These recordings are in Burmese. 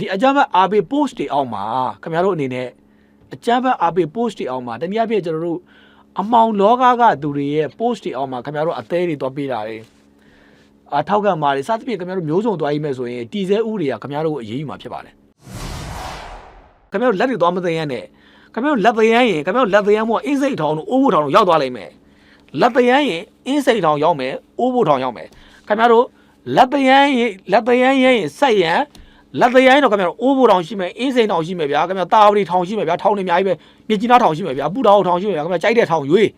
ဒီအကြမ်းဖက် RP post တွေအောက်မှာခင်ဗျားတို့အနေနဲ့အကြမ်းဖက် RP post တွေအောက်မှာတနည်းအားဖြင့်ကျွန်တော်တို့အမောင်လောကကသူတွေရဲ့ post တွေအောက်မှာခင်ဗျားတို့အသေးတွေတွားပေးတာတွေအထောက်ကမာတွေစသဖြင့်ခင်ဗျားတို့မျိုးစုံတွားရေးမဲ့ဆိုရင်တီစဲဥတွေကခင်ဗျားတို့ကိုအရေးယူမှာဖြစ်ပါတယ်ခင်ဗျားတို့လက်တွေတွားမသိရနဲ့ခင်ဗျားတို့လက်သိရရင်ခင်ဗျားတို့လက်သိရမို့အင်းစိတ်ထောင်တို့အိုးဖို့ထောင်တို့ရောက်သွားလိမ့်မယ်လက်သိရရင်အင်းစိတ်ထောင်ရောက်မယ်အိုးဖို့ထောင်ရောက်မယ်ခင်ဗျားတို့လက်သိရရင်လက်သိရရင်ဆက်ရန် လက်သရိုင်းတော့ခင်ဗျားအိုးဘိုထောင်ရှိမယ်အင်းစိန်ထောင်ရှိမယ်ဗျာခင်ဗျာတာဝတီထောင်ရှိမယ်ဗျာထောင်နေအများကြီးပဲမြစ်ကြီးနားထောင်ရှိမယ်ဗျာပူတောင်ထောင်ရှိမယ်ဗျာခင်ဗျာကြိုက်တဲ့ထောင်ရွေး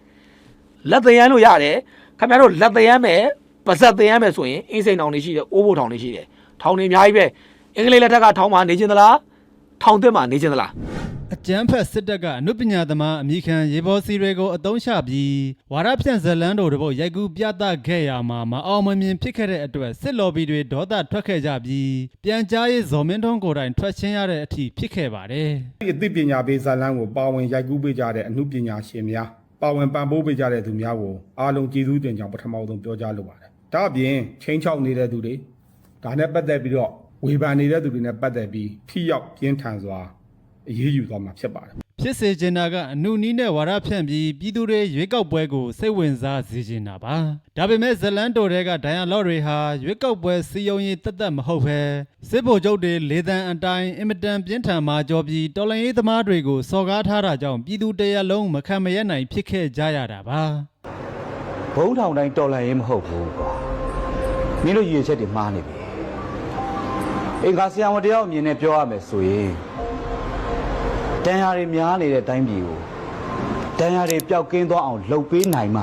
လက်သရိုင်းလို့ရတယ်ခင်ဗျားတို့လက်သရိုင်းမယ်ပါဇက်သရိုင်းမယ်ဆိုရင်အင်းစိန်ထောင်နေရှိတယ်အိုးဘိုထောင်နေရှိတယ်ထောင်နေအများကြီးပဲအင်္ဂလိပ်လက်ထက်ကထောင်မှာနေခြင်းသလားထောင်သစ်မှာနေခြင်းသလားအ ကြမ်းဖက်စစ်တပ်ကအနုပညာသမားအမိခံရေဘောစီတွေကိုအသုံးချပြီးဝါရဖြန့်ဇလန်းတို့တပုတ်ရိုက်ကူးပြသခဲ့ရမှာမအောင်မမြင်ဖြစ်ခဲ့တဲ့အတွက်စစ်လော်ဘီတွေဒေါသထွက်ခဲ့ကြပြီးပြန်ကြားရေးဇော်မင်းထွန်းကိုယ်တိုင်ထွက်ချင်းရတဲ့အထိဖြစ်ခဲ့ပါတယ်ဒီအသိပညာပေးဇာတ်လမ်းကိုပါဝင်ရိုက်ကူးပေးကြတဲ့အမှုပညာရှင်များပါဝင်ပံ့ပိုးပေးကြတဲ့သူများကိုအားလုံးကျေးဇူးတင်ကြောင်းပထမဆုံးပြောကြားလိုပါတယ်။ဒါအပြင်ချင်းချောက်နေတဲ့သူတွေဒါနဲ့ပတ်သက်ပြီးတော့ဝေဖန်နေတဲ့သူတွေနဲ့ပတ်သက်ပြီးထိရောက်ပြင်းထန်စွာ အရေးယူသွားမှာဖြစ်ပါတယ်ဖြစ်စေချင်တာကအနုနီးနဲ့ဝါရဖြန့်ပြီးပြည်သူတွေရွေးကောက်ပွဲကိုစိတ်ဝင်စားစေချင်တာပါဒါပေမဲ့ဇလန်းတိုတွေကဒိုင်ယာလော့တွေဟာရွေးကောက်ပွဲစီယုံရေးတက်တက်မဟုတ်ပဲစစ်ဗိုလ်ချုပ်တွေလေတံအတိုင်းအင်မတန်ပြင်းထန်မှာကြောပြီးတော်လှန်ရေးသမားတွေကိုစော်ကားထားတာကြောင့်ပြည်သူတရလုံးမခံမရနိုင်ဖြစ်ခဲ့ကြရတာပါဘုံထောင်တိုင်းတော်လန်ရေးမဟုတ်ဘူးကွာမင်းတို့ရည်ရွယ်ချက်တွေမှားနေပြီအင်္ဂါဆရာမတယောက်အမြင်နဲ့ပြောရမယ်ဆိုရင် တန်ရာတွေများနေတဲ့အတိုင်းပြည်ကိုတန်ရာတွေပျောက်ကင်းသွားအောင်လှုပ်ပေးနိုင်မှ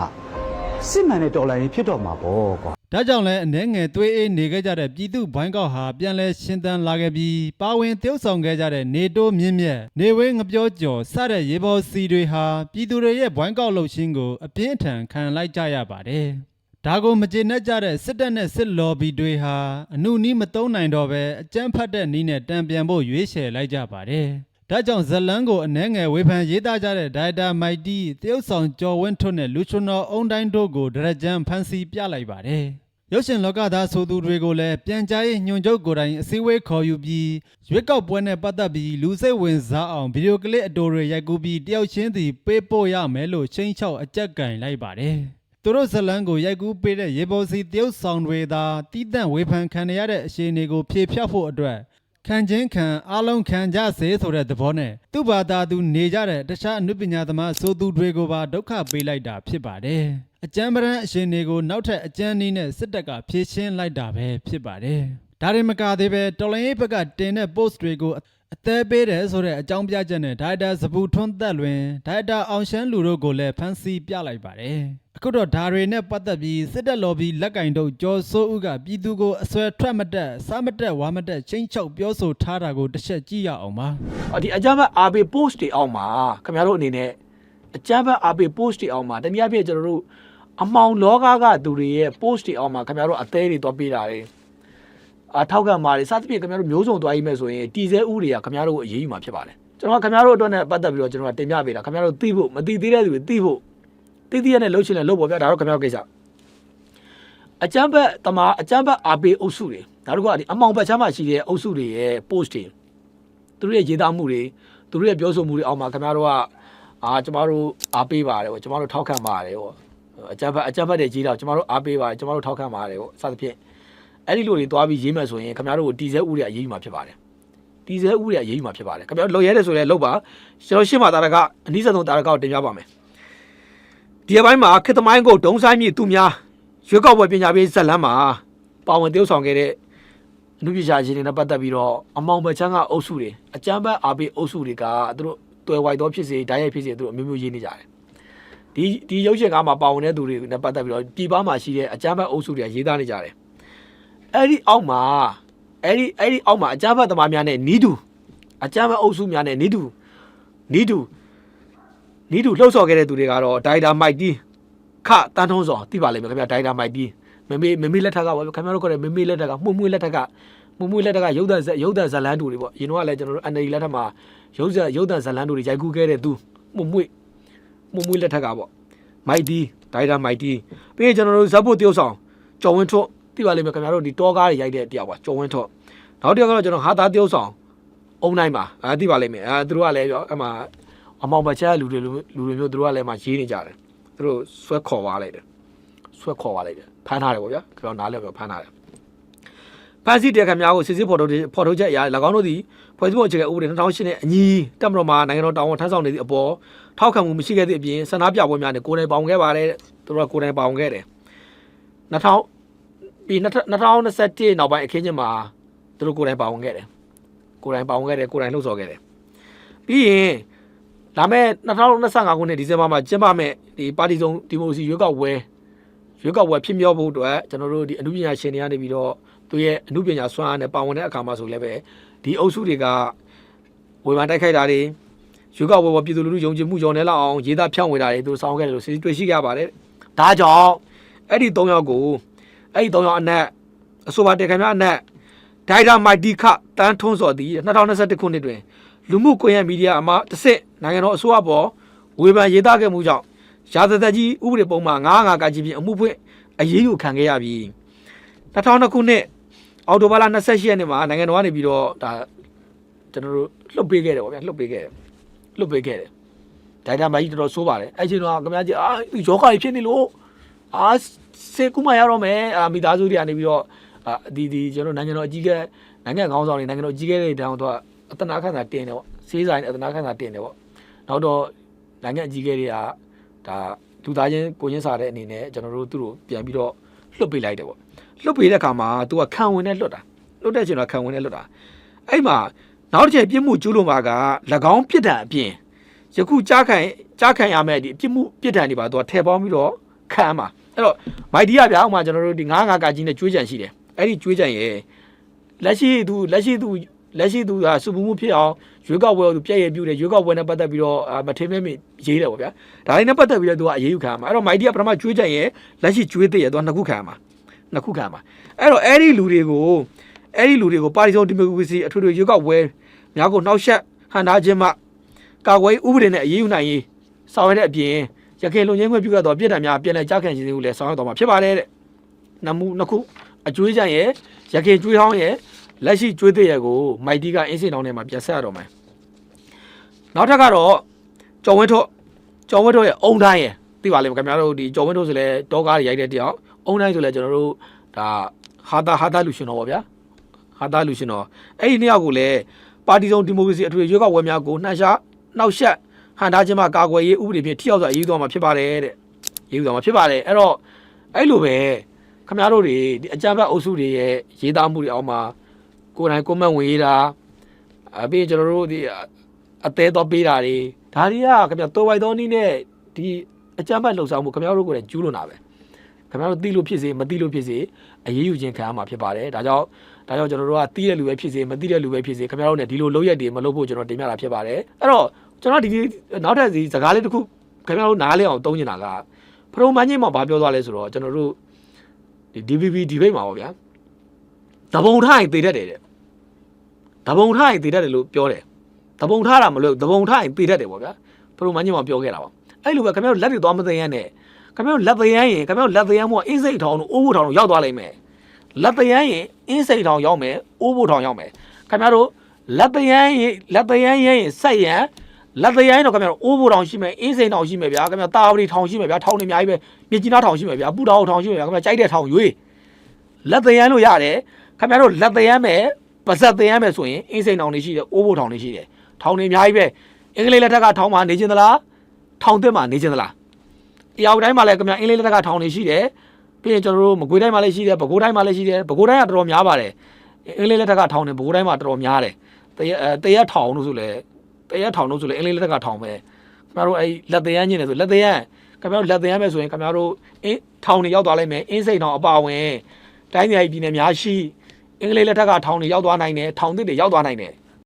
စစ်မှန်တဲ့တော်လန်ရေးဖြစ်တော့မှာပေါ့ကွာဒါကြောင့်လည်းအနေငယ်သွေးအေးနေခဲ့ကြတဲ့ပြည်သူဘိုင်းကောက်ဟာပြန်လဲရှင်းတန်းလာခဲ့ပြီးပါဝင်တယောက်ဆောင်ခဲ့ကြတဲ့နေတိုးမြင့်မြတ်နေဝင်းငပြောကျော်စတဲ့ရေဘော်စီတွေဟာပြည်သူတွေရဲ့ဘိုင်းကောက်လှုပ်ရှင်းကိုအပြင်းအထန်ခံလိုက်ကြရပါတယ်။ဒါကိုမကျေနပ်ကြတဲ့စစ်တပ်နဲ့စစ်လော်ဘီတွေဟာအနုနီးမတုံးနိုင်တော့ပဲအကြမ်းဖက်တဲ့နီးနဲ့တံပြန်ဖို့ရွေးချယ်လိုက်ကြပါတယ်။ ဒါကြောင့်ဇလန်းကိုအနှဲငယ်ဝေဖန်ရေးသားကြတဲ့ဒိုင်တာမိုက်တီတရုတ်ဆောင်ကျော်ဝင်းထွန်းနဲ့လူချွန်တော်အုံတိုင်းတို့ကိုဒရကြံဖန်စီပြလိုက်ပါတယ်။ရုပ်ရှင်လောကသားဆိုသူတွေကိုလည်းပြန်ကြားရေးညွှန်ချုပ်ကိုယ်တိုင်အစည်းအဝေးခေါ်ယူပြီးရွေးကောက်ပွဲနဲ့ပတ်သက်ပြီးလူစိတ်ဝင်စားအောင်ဗီဒီယိုကလစ်အတိုတွေရိုက်ကူးပြီးတယောက်ချင်းစီပေးပို့ရမယ်လို့ချင်းချောက်အကြက်ကင်လိုက်ပါတယ်။သူတို့ဇလန်းကိုရိုက်ကူးပေးတဲ့ရေပေါ်စီတရုတ်ဆောင်တွေသာတီးတန့်ဝေဖန်ခံရတဲ့အခြေအနေကိုဖြေဖျက်ဖို့အတွက် ခံချင်းခံအားလုံးခံကြစေဆိုတဲ့သဘောနဲ့သူ့ဘာသာသူနေကြတဲ့တခြားအနုပညာသမားဆိုသူတွေကိုပါဒုက္ခပေးလိုက်တာဖြစ်ပါတယ်။အကျမ်းပရန်အရှင်တွေကိုနောက်ထပ်အကျမ်းနည်းနဲ့စစ်တပ်ကဖြည့်ရှင်းလိုက်တာပဲဖြစ်ပါတယ်။ဒါရင်မကသေးပဲတော်လိုင်းရေးဘက်ကတင်တဲ့ post တွေကိုအသေးပေးတယ်ဆိုတဲ့အကြောင်းပြချက်နဲ့ဒိုင်တာစပူထွန်းသက်လွင်ဒိုင်တာအောင်ရှမ်းလူတို့ကိုလည်းဖမ်းဆီးပြလိုက်ပါတယ်။ အခုတော့ဒါတွေနဲ့ပတ်သက်ပြီးစစ်တပ်လော်ဘီလက်ကင်တို့ကျော်စိုးဦးကပြည်သူကိုအစွဲထွက်မတက်စားမတက်ဝါမတက်ချင်းချောက်ပြောဆိုထားတာကိုတစ်ချက်ကြည့်ရအောင်ပါဒီအကြမ်းဖက် RP post တွေအောက်မှာခင်ဗျားတို့အနေနဲ့အကြမ်းဖက် RP post တွေအောက်မှာတနည်းအားဖြင့်ကျွန်တော်တို့အမောင်လောကကသူတွေရဲ့ post တွေအောက်မှာခင်ဗျားတို့အသေးတွေတွားပေးတာတွေအထောက်ကမာတွေစသဖြင့်ခင်ဗျားတို့မျိုးစုံတွားရေးမဲ့ဆိုရင်တီစဲဥတွေကခင်ဗျားတို့ကိုအရေးယူမှာဖြစ်ပါတယ်ကျွန်တော်ကခင်ဗျားတို့အတွက်နဲ့ပတ်သက်ပြီးတော့ကျွန်တော်ကတင်ပြပေးတာခင်ဗျားတို့သိဖို့မသိသေးတဲ့သူတွေသိဖို့ သိသိရတဲ့လှုပ်ရှင်နဲ့လှုပ်ပေါ်ပြဒါတော့ခင်ဗျားတို့ကိစ္စအကြမ်းဖက်တမာအကြမ်းဖက် RP အုပ်စုတွေနောက်တစ်ခုကဒီအမောင်ဘက်ချမ်းမှာရှိတဲ့အုပ်စုတွေရဲ့ post တွေသူတို့ရဲ့ရေးသားမှုတွေသူတို့ရဲ့ပြောဆိုမှုတွေအောက်မှာခင်ဗျားတို့ကအာကျမတို့အားပေးပါတယ်ပေါ့ကျမတို့ထောက်ခံပါတယ်ပေါ့အကြမ်းဖက်အကြမ်းဖက်တဲ့ကြီးတော့ကျမတို့အားပေးပါတယ်ကျမတို့ထောက်ခံပါတယ်ပေါ့စသဖြင့်အဲ့ဒီလိုတွေသွားပြီးရေးမယ်ဆိုရင်ခင်ဗျားတို့ကိုတီစဲဥတွေအရေးယူမှာဖြစ်ပါတယ်တီစဲဥတွေအရေးယူမှာဖြစ်ပါတယ်ခင်ဗျားတို့လုံရဲတယ်ဆိုလည်းလုံပါကျွန်တော်ရှင်းပါတာကအနည်းဆုံးတာရကောက်တင်ပြပါမယ် ဒီအပိုင်းမှာခေတ်သမိုင်းကိုဒုံဆိုင်မြင့်သူများရွေးကောက်ပွဲပညာပေးဇက်လန်းမှာပါဝင်တည်ဆောင်ခဲ့တဲ့အနုပညာရှင်တွေနဲ့ပတ်သက်ပြီးတော့အမောင်ဘချမ်းကအုပ်စုတွေအကြမ်းဖက်အားပေးအုပ်စုတွေကသူတို့တွယ်ဝိုက်တော့ဖြစ်စေဓာတ်ရိုက်ဖြစ်စေသူတို့အမျိုးမျိုးရေးနေကြတယ်ဒီဒီရုပ်ရှင်ကားမှာပါဝင်တဲ့သူတွေနဲ့ပတ်သက်ပြီးတော့ပြည်ပမှာရှိတဲ့အကြမ်းဖက်အုပ်စုတွေကရေးသားနေကြတယ်အဲ့ဒီအောက်မှာအဲ့ဒီအဲ့ဒီအောက်မှာအကြမ်းဖက်သမားများနဲ့နီးတူအကြမ်းဖက်အုပ်စုများနဲ့နီးတူနီးတူ နီးတူလှုပ်ဆော်ခဲ့တဲ့သူတွေကတော့ဒိုင်တာမိုက်တီခတန်းထုံးစောသိပါလိမ့်မယ်ခင်ဗျာဒိုင်တာမိုက်တီမမေမမေလက်ထက်ကပါခင်ဗျားတို့ခေါ်တဲ့မမေလက်ထက်ကမှုမှုလက်ထက်ကမမွေးလက်တကရုပ်သံဇက်ရုပ်သံဇလန်းတူတွေပေါ့ရင်တော့ကလည်းကျွန်တော်တို့အန်ဒီလက်ထက်မှာရုပ်ဇက်ရုပ်သံဇလန်းတူတွေရိုက်ကူးခဲ့တဲ့သူမမွေးမမွေးလက်ထက်ကပေါ့မိုက်တီဒိုင်တာမိုက်တီပြီးရင်ကျွန်တော်တို့ဇက်ဖို့တယောက်ဆောင်ကျော်ဝင်းထွတ်သိပါလိမ့်မယ်ခင်ဗျားတို့ဒီတောကားတွေရိုက်တဲ့တယောက်ပါကျော်ဝင်းထွတ်နောက်တစ်ယောက်ကတော့ကျွန်တော်ဟာသားတယောက်ဆောင်အုံတိုင်းမှာအဲသိပါလိမ့်မယ်အဲသူတို့ကလည်းပြောအမှ အမောင်ပချက်လူတွေလူလူတွေမျိုးသူတို့ကလည်းမှရေးနေကြတယ်သူတို့ဆွဲခေါ်သွားလိုက်တယ်ဆွဲခေါ်သွားလိုက်တယ်ဖမ်းထားတယ်ပေါ့ဗျာကျွန်တော်နားလည်ပြောဖမ်းထားတယ်ဖမ်းဆီးတဲ့ခံများကိုစစ်စစ်ဖော်ထုတ်ဖော်ထုတ်ချက်အရာ၎င်းတို့သည်ဖွဲ့စည်းပုံအခြေခံဥပဒေ2008နဲ့အညီတက်မတော်မှာနိုင်ငံတော်တာဝန်ထမ်းဆောင်နေသည့်အပေါ်ထောက်ခံမှုမရှိခဲ့သည့်အပြင်ဆန္ဒပြပွဲများနဲ့ကိုယ်တိုင်ပေါင်ခဲ့ပါတယ်သူတို့ကကိုယ်တိုင်ပေါင်ခဲ့တယ်2000ပြီး2021နောက်ပိုင်းအခင်းချင်းမှာသူတို့ကိုယ်တိုင်ပေါင်ခဲ့တယ်ကိုယ်တိုင်ပါဝင်ခဲ့တယ်ကိုယ်တိုင်လှုပ်ဆော်ခဲ့တယ်ပြီးရင် လာမယ့်2025ခုနှစ်ဒီဇင်ဘာမှာကျင်းပမယ့်ဒီပါတီစုံဒီမိုကရေစီရွေးကောက်ပွဲရွေးကောက်ပွဲဖြစ်မြောက်ဖို့အတွက်ကျွန်တော်တို့ဒီအမှုပညာရှင်တွေကနေပြီးတော့သူရဲ့အမှုပညာစွမ်းအားနဲ့ပါဝင်တဲ့အခါမှာဆိုလည်းပဲဒီအုပ်စုတွေကဝေဖန်တိုက်ခိုက်တာတွေရွေးကောက်ပွဲပေါ်ပြည်သူလူထုယုံကြည်မှုကြောင့်လည်းလောက်အောင်ရေးသားဖြန့်ဝေတာတွေသူဆောင်ခဲ့တယ်လို့စီတွေ့ရှိကြပါတယ်ဒါကြောင့်အဲ့ဒီ၃ယောက်ကိုအဲ့ဒီ၃ယောက်အနက်အဆိုပါတေခံများအနက်ဒိုင်တာမိုက်တီခတန်းထွန်းစော်သည်2021ခုနှစ်တွင်လူမှုကွန်ရက်မီဒီယာအမှတစ်စစ် နိုင်ငံတော်အစိုးရပေါ်ဝေဖန်ရေးသားခဲ့မှုကြောင့်ရာဇသက်ကြီးဥပဒေပုံမှန်905ကကြီးဖြင့်အမှုဖွင့်အရေးယူခံခဲ့ရပြီး2002ခုနှစ်အောက်တိုဘာလ28ရက်နေ့မှာနိုင်ငံတော်ကနေပြီးတော့ဒါကျွန်တော်တို့လွှတ်ပေးခဲ့တယ်ဗောဗျာလွှတ်ပေးခဲ့တယ်လွှတ်ပေးခဲ့တယ်ဒိုင်တာမိုက်ကြီးတော်တော်ဆိုးပါတယ်အဲ့ချိန်တော့ခင်ဗျားကြီးအာယောဂါကြီးဖြစ်နေလို့အာစေကူမရတော့မယ်အာမိသားစုတွေကနေပြီးတော့အာဒီဒီကျွန်တော်နိုင်ငံတော်အကြီးကဲနိုင်ငံခေါင်းဆောင်တွေနိုင်ငံတော်အကြီးကဲတွေတောင်းတော့အတနာခန့်တာတင်တယ်ပေါ့စေးဆိုင်အတနာခန့်တာတင်တယ်ပေါ့ နောက်တော့နိုင်ငံအကြီးကဲတွေကဒါလူသားချင်းကိုချင်းစားတဲ့အနေနဲ့ကျွန်တော်တို့သူ့ကိုပြန်ပြီးတော့လွတ်ပေးလိုက်တယ်ပေါ့လွတ်ပေးတဲ့အခါမှာသူကခံဝင်နဲ့လွတ်တာလွတ်တဲ့ချိန်တော့ခံဝင်နဲ့လွတ်တာအဲ့မှာနောက်တစ်ချက်ပြစ်မှုကျူးလွန်ပါက၎င်းပြစ်ဒဏ်အပြင်ယခုကြားခံကြားခံရမယ့်ဒီပြစ်မှုပြစ်ဒဏ်တွေပါသူကထည့်ပေါင်းပြီးတော့ခံမှာအဲ့တော့မိုက်ဒီကဗျာဥမာကျွန်တော်တို့ဒီ9-5ကကြီးနဲ့ကျွေးကြံရှိတယ်အဲ့ဒီကြွေးကြံရဲ့လက်ရှိသူလက်ရှိသူ လက်ရှိသူဟာစုပူမှုဖြစ်အောင်ရွေးကောက်ပွဲကိုသူပြည့်ရပြုတယ်ရွေးကောက်ပွဲနဲ့ပတ်သက်ပြီးတော့အာမထင်းမဲမရေးတယ်ပေါ့ဗျာဒါလေးနဲ့ပတ်သက်ပြီးတော့သူကအရေးယူခံရမှာအဲ့တော့မိုက်ဒီကပထမကြွေးကြံရဲ့လက်ရှိကြွေးတဲ့ရဲ့သူကနှစ်ခုခံရမှာနှစ်ခုခံရမှာအဲ့တော့အဲ့ဒီလူတွေကိုအဲ့ဒီလူတွေကိုပါတီစုံဒီမိုကရေစီအထွေထွေရွေးကောက်ပွဲများကိုနှောက်ယှက်ဟန်တာခြင်းမှကာကွယ်ဥပဒေနဲ့အရေးယူနိုင်ရေးဆောင်ရွက်တဲ့အပြင်ရခိုင်လုံခြုံရေးပြုခဲ့တော့ပြည်ထံများပြည်내ကြားခံခြင်းတွေကိုလည်းဆောင်ရွက်တော်မှာဖြစ်ပါတယ်တဲ့နမှုနှစ်ခုအကျွေးကြံရဲ့ရခင်ကျွေးဟောင်းရဲ့ လက်ရှိကျွေးတဲ့ရဲ့ကိုမိုက်တီကအင်းစင်တောင်းထဲမှာပြန်ဆက်ရတော့မယ်နောက်ထပ်ကတော့ကျော်ဝင်းထုတ်ကျော်ဝင်းထုတ်ရဲ့အုံတိုင်းရဲ့သိပါလိမ့်မယ်ခင်ဗျားတို့ဒီကျော်ဝင်းထုတ်ဆိုလဲတောကားတွေရိုက်တဲ့တယောက်အုံတိုင်းဆိုလဲကျွန်တော်တို့ဒါဟာတာဟာတာလူရှင်တော်ပေါ့ဗျာဟာတာလူရှင်တော်အဲ့ဒီနှစ်ယောက်ကိုလည်းပါတီစုံဒီမိုကရေစီအထွေရွေးကောက်ပွဲများကိုနှှက်ရှားနှောက်ယှက်ဟန်တာခြင်းမှာကာကွယ်ရေးဥပဒေဖြင့်ထိရောက်စွာအရေးယူသွားမှာဖြစ်ပါတယ်တဲ့ရေးယူသွားမှာဖြစ်ပါတယ်အဲ့တော့အဲ့လိုပဲခမရတို့တွေဒီအကြမ်းဖက်အုပ်စုတွေရဲ့ရေးသားမှုတွေအောက်မှာ ကိုယ်တိုင်ကွန်မန့်ဝင်ရေးတာအပြင်ကျွန်တော်တို့ဒီအသေးတော့ပေးတာတွေဒါတွေကခမရတော်ဝိုက်တော်နည်းနဲ့ဒီအကြမ်းဖက်လှုပ်ဆောင်မှုခမရတို့ကိုယ်တိုင်ကျူးလွန်တာပဲခမရတို့သိလို့ဖြစ်စေမသိလို့ဖြစ်စေအရေးယူခြင်းခံရမှာဖြစ်ပါတယ်ဒါကြောင့်ဒါကြောင့်ကျွန်တော်တို့ကသိတဲ့လူပဲဖြစ်စေမသိတဲ့လူပဲဖြစ်စေခမရတို့ ਨੇ ဒီလိုလုပ်ရက်တွေမလုပ်ဖို့ကျွန်တော်တင်ပြတာဖြစ်ပါတယ်အဲ့တော့ကျွန်တော်ဒီနေ့နောက်ထပ်ဒီစကားလေးတစ်ခုခမရတို့နားလည်အောင်သုံးနေတာကဖရုံမန်းကြီးမှာဘာပြောသွားလဲဆိုတော့ကျွန်တော်တို့ဒီ DVB ဒီဘိတ်မှာပေါ့ဗျာ တပုံထားရင်တည်တတ်တယ်တဲ့တပုံထားရင်တည်တတ်တယ်လို့ပြောတယ်တပုံထားတာမလို့တပုံထားရင်တည်တတ်တယ်ပေါ့ဗျာပရိုမန်ကြီးမှာပြောခဲ့တာပါအဲ့လိုပဲခင်ဗျားတို့လက်တွေသွားမသိရမ်းနဲ့ခင်ဗျားတို့လက်သိရမ်းရင်ခင်ဗျားတို့လက်သိရမ်းမို့အင်းစိတ်ထောင်တို့အိုးဖို့ထောင်တို့ရောက်သွားလိမ့်မယ်လက်သိရမ်းရင်အင်းစိတ်ထောင်ရောက်မယ်အိုးဖို့ထောင်ရောက်မယ်ခင်ဗျားတို့လက်သိရမ်းရင်လက်သိရမ်းရင်ဆက်ရန်လက်သိရမ်းတော့ခင်ဗျားတို့အိုးဖို့ထောင်ရှိမယ်အင်းစိတ်ထောင်ရှိမယ်ဗျာခင်ဗျားတာဝတီထောင်ရှိမယ်ဗျာထောင်နေအများကြီးပဲမြစ်ကြီးနားထောင်ရှိမယ်ဗျာပူတောင်ထောင်ရှိမယ်ဗျာခင်ဗျားကြိုက်တဲ့ထောင်ရွေးလက်သေးရမ်းလို့ရတယ် ခင်ဗျားတို့လက်သေးရမ်းမယ်ပါဇက်သေးရမ်းမယ်ဆိုရင်အင်းစိန်ထောင်တွေရှိတယ်အိုးဘိုထောင်တွေရှိတယ်ထောင်တွေအများကြီးပဲအင်္ဂလိပ်လက်ထက်ကထောင်မှာနေခြင်းသလားထောင်သစ်မှာနေခြင်းသလားအရာတိုင်းမှာလည်းခင်ဗျာအင်္ဂလိပ်လက်ထက်ကထောင်တွေရှိတယ်ပြီးရင်ကျွန်တော်တို့မကွေးတိုင်းမှာလည်းရှိတယ်ပဲခူးတိုင်းမှာလည်းရှိတယ်ပဲခူးတိုင်းကတော်တော်များပါတယ်အင်္ဂလိပ်လက်ထက်ကထောင်တွေပဲခူးတိုင်းမှာတော်တော်များတယ်တရက်အဲတရက်ထောင်လို့ဆိုလဲတရက်ထောင်လို့ဆိုလဲအင်္ဂလိပ်လက်ထက်ကထောင်ပဲခင်ဗျားတို့အဲ့လက်သေးရမ်းညင်တယ်ဆိုလက်သေးရမ်းခင်ဗျားတို့လက်သေးရမ်းမယ်ဆိုရင်ခင်ဗျားတို့အင်းထောင်တွေရောက်သွားလိမ့်မယ်အင်းစိန်ထောင်အပါဝင်တိုင်းပြည်ပြည်နယ်များရှိ အင်္ဂလိပ်လက်ထက်ကထောင်တွေရောက်သွားနိုင်တယ်ထောင်သစ်တွေရောက်သွားနိုင်တယ်